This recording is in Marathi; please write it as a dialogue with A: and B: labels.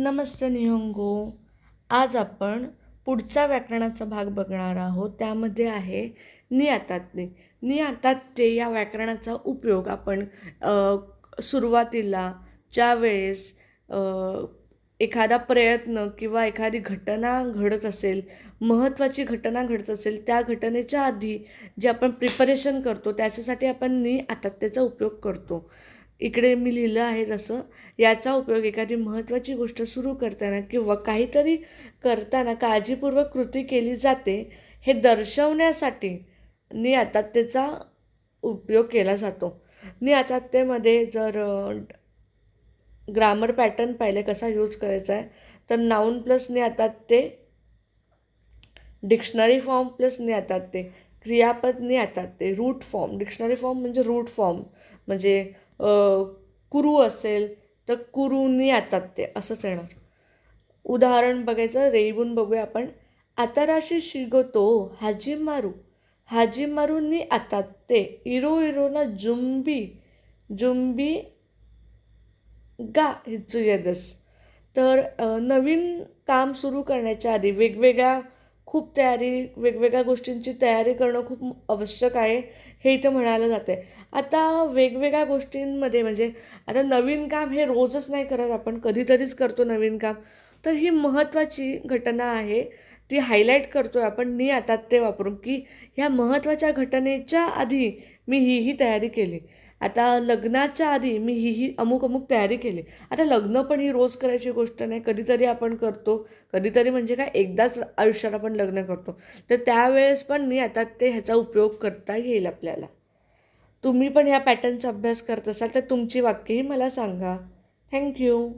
A: नमस्ते निहोंगो. आज आपण पुढचा व्याकरणाचा भाग बघणार आहोत. त्यामध्ये आहे नि नियातात्ते या व्याकरणाचा उपयोग आपण सुरुवातीला ज्या वेळेस एखादा प्रयत्न किंवा एखादी घटना घडत असेल महत्त्वाची घटना घडत असेल त्या घटनेच्या आधी जे आपण प्रिपरेशन करतो त्याच्यासाठी आपण नि आतात्याचा उपयोग करतो. इकडे मी लिहिलं आहे जसं याचा उपयोग एखादी महत्त्वाची गोष्ट सुरू करताना किंवा काहीतरी करताना काळजीपूर्वक कृती केली जाते हे दर्शवण्यासाठी नि आतात्तेचा उपयोग केला जातो. नि आतात्तेमध्ये जर ग्रामर पॅटर्न पाहिले कसा यूज करायचा आहे तर नाऊन प्लस नि आतात्ते डिक्शनरी फॉर्म प्लस नि आतात्ते क्रियापद नि आतात्ते रूट फॉर्म डिक्शनरी फॉर्म म्हणजे रूट फॉर्म म्हणजे कुरू असेल तर कुरूनी आतात्ते असंच येणार. उदाहरण बघायचं रेईबून बघूया आपण. आताराशी शिगतो हाजी मारू हाजी मारूनी आतात्ते इरो इरोना जुंबी जुंबी गा हिचू येदस. तर नवीन काम सुरू करण्याच्या आधी वेगवेगळ्या खूप तयारी वेगवेगळ्या गोष्टींची तयारी करणं खूप आवश्यक आहे हे इथं म्हणायला जाते आता वेगवेगळ्या गोष्टींमध्ये म्हणजे आता नवीन काम हे रोजच नाही करत आपण कधीतरीच करतो नवीन काम. तर ही महत्त्वाची घटना आहे ती हायलाईट करतो आहे आपण नी आता ते वापरून की ह्या महत्त्वाच्या घटनेच्या आधी मी ही ही तयारी केली. आता लग्नाच्या आधी मी ही ही अमुक अमुक तयारी केली. आता लग्न पण ही रोज करायची गोष्ट नाही. कधीतरी आपण करतो. कधीतरी म्हणजे काय एकदाच आयुष्यात आपण लग्न करतो. तर त्यावेळेस पण मी आता ते ह्याचा उपयोग करता येईल आपल्याला. तुम्ही पण ह्या पॅटर्नचा अभ्यास करत असाल तर तुमची वाक्यही मला सांगा. थँक्यू